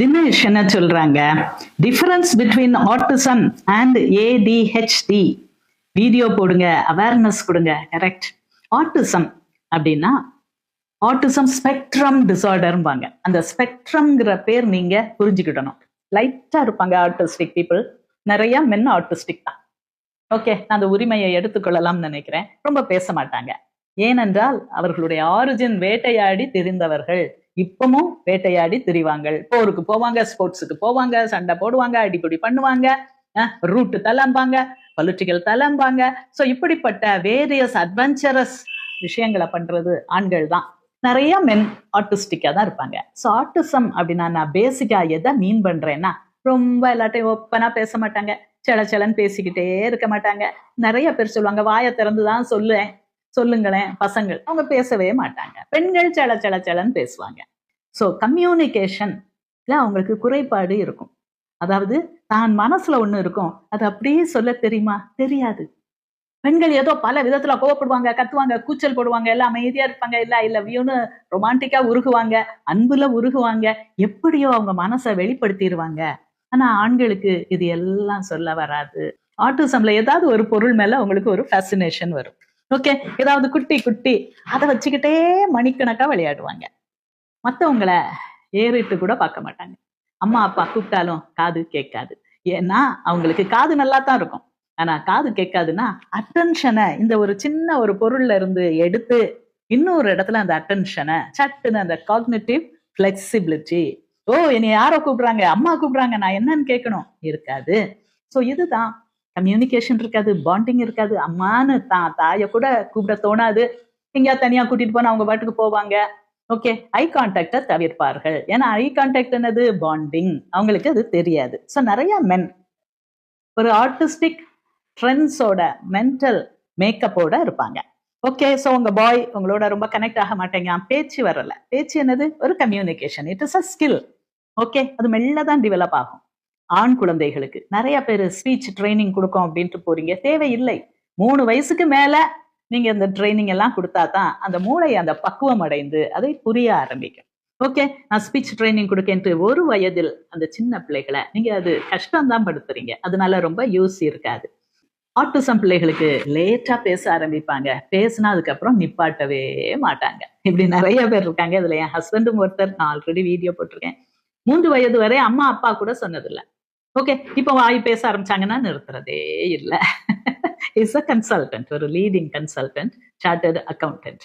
தினேஷ் என்ன சொல்றாங்க? Difference between autism and ADHD video போடுங்க அவேர்னஸ் கொடுங்க கரெக்ட் ஆட்டிசம் அப்படின்னா ஆட்டிசம் ஸ்பெக்ட்ரம் டிசார்டர்ம்பாங்க அந்த ஸ்பெக்ட்ரம்ங்கிற பேர் நீங்க புரிஞ்சுக்கிடணும். லைட்டா இருப்பாங்க ஆர்டிஸ்டிக் பீப்புள் நிறைய மென் ஆர்டிஸ்டிக் தான். ஓகே நான் அந்த உரிமையை எடுத்துக்கொள்ளலாம்னு நினைக்கிறேன். ரொம்ப பேச மாட்டாங்க. ஏனென்றால் அவர்களுடைய ஆரிஜின் வேட்டையாடி தெரிந்தவர்கள். இப்பவும் வேட்டையாடி திரிவாங்க போருக்கு போவாங்க ஸ்போர்ட்ஸுக்கு போவாங்க சண்டை போடுவாங்க அடிப்படி பண்ணுவாங்க ரூட்டு தலம்பாங்க பொலிட்டிக்கல் தலம்பாங்க ஸோ இப்படிப்பட்ட வேரியஸ் அட்வென்ச்சரஸ் விஷயங்களை பண்றது ஆண்கள் தான். நிறைய மென் ஆர்டிஸ்டிக்கா தான் இருப்பாங்க. ஸோ ஆர்டிசம் அப்படின்னா நான் பேசிக்கா எதை மீன் பண்றேன்னா ரொம்ப எல்லாட்டையும் ஒப்பனா பேச மாட்டாங்க. செல செலன்னு பேசிக்கிட்டே இருக்க மாட்டாங்க. நிறைய பேர் சொல்லுவாங்க வாயை திறந்து தான் சொல்லுவேன். சொல்லுங்களேன் பசங்கள். அவங்க பேசவே மாட்டாங்க. பெண்கள் செல செல செலன்னு பேசுவாங்க. ஸோ கம்யூனிகேஷன்ல அவங்களுக்கு குறைபாடு இருக்கும். அதாவது தான் மனசுல ஒண்ணு இருக்கும். அது அப்படியே சொல்ல தெரியுமா? தெரியாது. பெண்கள் ஏதோ பல விதத்துல கோவப்படுவாங்க கத்துவாங்க கூச்சல் போடுவாங்க எல்லாம் அமைதியா இருப்பாங்க இல்ல இல்ல வியூன்னு ரொமான்டிக்கா உருகுவாங்க அன்புல உருகுவாங்க எப்படியோ அவங்க மனசை வெளிப்படுத்திடுவாங்க ஆனா ஆண்களுக்கு இது எல்லாம் சொல்ல வராது. ஆட்டிசம்ல ஏதாவது ஒரு பொருள் மேல அவங்களுக்கு ஒரு ஃபேசினேஷன் வரும். ஓகே ஏதாவது குட்டி குட்டி. அதை வச்சுக்கிட்டே மணிக்கணக்கா விளையாடுவாங்க. மற்றவங்களை ஏறிட்டு கூட பார்க்க மாட்டாங்க. அம்மா அப்பா கூப்பிட்டாலும் காது கேட்காது. ஏன்னா அவங்களுக்கு காது நல்லா தான் இருக்கும். ஆனா காது கேட்காதுன்னா அட்டென்ஷனை இந்த ஒரு சின்ன ஒரு பொருள்ல இருந்து எடுத்து இன்னொரு இடத்துல அந்த அட்டென்ஷனை சட்டுன்னு அந்த காக்னேட்டிவ் ஃபிளெக்சிபிலிட்டி ஓ என்னை யாரோ கூப்பிடுறாங்க அம்மா கூப்பிடுறாங்க நான் என்னன்னு கேட்கணும்? இருக்காது. ஸோ இதுதான் கம்யூனிகேஷன் இருக்காது பாண்டிங் இருக்காது. அம்மான்னு தான் தாயை கூட கூப்பிட தோணாது. எங்கேயா தனியா கூட்டிட்டு போனா அவங்க பாட்டுக்கு போவாங்க. ஓகே ஐ கான்டாக்டை தவிர்ப்பார்கள். ஏன்னா ஐ கான்டாக்ட் என்னது? பாண்டிங் அவங்களுக்கு அது தெரியாது. ஸோ நிறைய மென் ஒரு ஆர்டிஸ்டிக் ட்ரெண்ட்ஸோட மென்டல் மேக்கப்போட இருப்பாங்க. ஓகே ஸோ உங்க பாய் உங்களோட ரொம்ப கனெக்ட் ஆக மாட்டேங்க. பேச்சு வரல. பேச்சு என்னது? ஒரு communication it is a skill okay அது மெல்ல தான் டெவலப் ஆகும். ஆண் குழந்தைகளுக்கு. நிறைய பேர் ஸ்பீச் ட்ரைனிங் கொடுக்கும் அப்படின்ட்டு போறீங்க. தேவையில்லை. மூணு வயசுக்கு மேல நீங்க இந்த ட்ரைனிங் எல்லாம் கொடுத்தா தான் அந்த மூளை அந்த பக்குவம் அடைந்து அதை புரிய ஆரம்பிக்கும். ஓகே நான் ஸ்பீச் ட்ரைனிங் கொடுக்கேன்ட்டு ஒரு வயதில் அந்த சின்ன பிள்ளைகளை நீங்க அது கஷ்டம் தான் படுத்துறீங்க. அதனால ரொம்ப யூஸ் இருக்காது. ஆட்டிசம் பிள்ளைகளுக்கு லேட்டா பேச ஆரம்பிப்பாங்க. பேசினா அதுக்கப்புறம் நிப்பாட்டவே மாட்டாங்க. இப்படி நிறைய பேர் இருக்காங்க. இதுல என் ஹஸ்பண்டும் ஒருத்தர் நான் ஆல்ரெடி வீடியோ போட்டிருக்கேன். மூன்று வயது வரை அம்மா அப்பா கூட சொன்னதில்லை. ஓகே இப்போ வாய் பேச ஆரம்பிச்சாங்கன்னா நிறுத்துறதே இல்லை. இஸ் அ கன்சல்டன்ட் ஒரு லீடிங் கன்சல்டன்ட் சார்ட்டர்டு அக்கௌண்டன்ட்